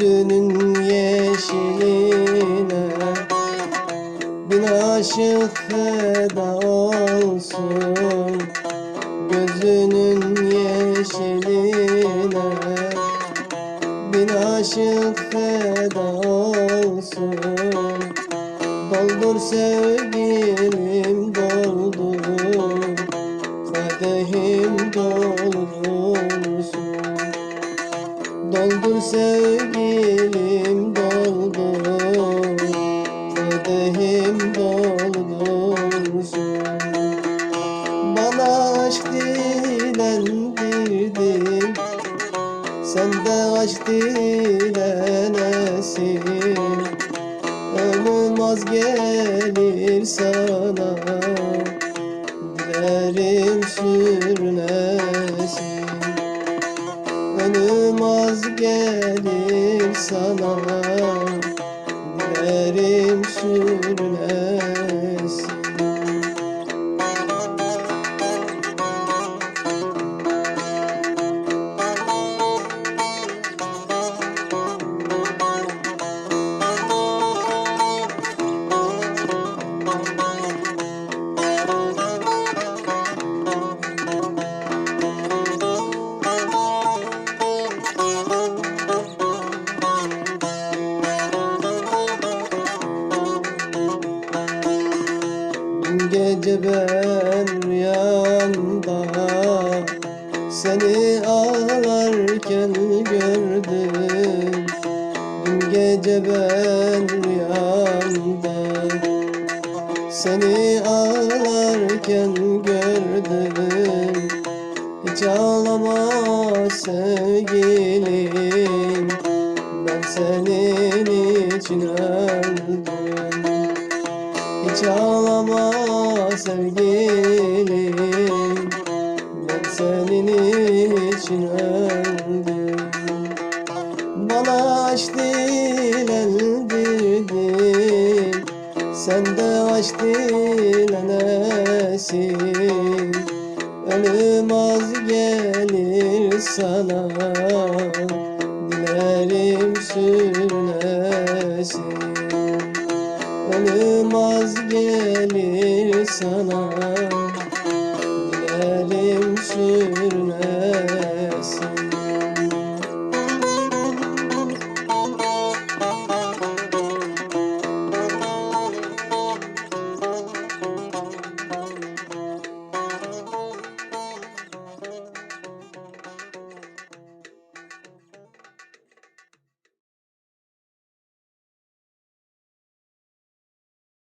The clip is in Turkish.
yüzünün yeşiline Bin aşık feda olsun. Gözünün yeşiline Bin aşık feda olsun. Doldur sevgilim doldur. Kadehim doldur sevgi dilendirdin Sen de aşk dilenesin Ölüm az gelir sana Dilerim sürünesin az gelir sana Dilerim sürünesin gece ben rüyamda Seni ağlarken gördüm. Dün gece ben rüyamda Seni ağlarken gördüm. Hiç ağlama sevgilim Ben senin için öldüm hiç sevgilim. Ben senin için öldüm. Bana aşk dilendirdin Sen de aşk dilenesin Ölüm az gelir sana. Dilerim sürünesin Ölüm az gelir sana. Dilerim sür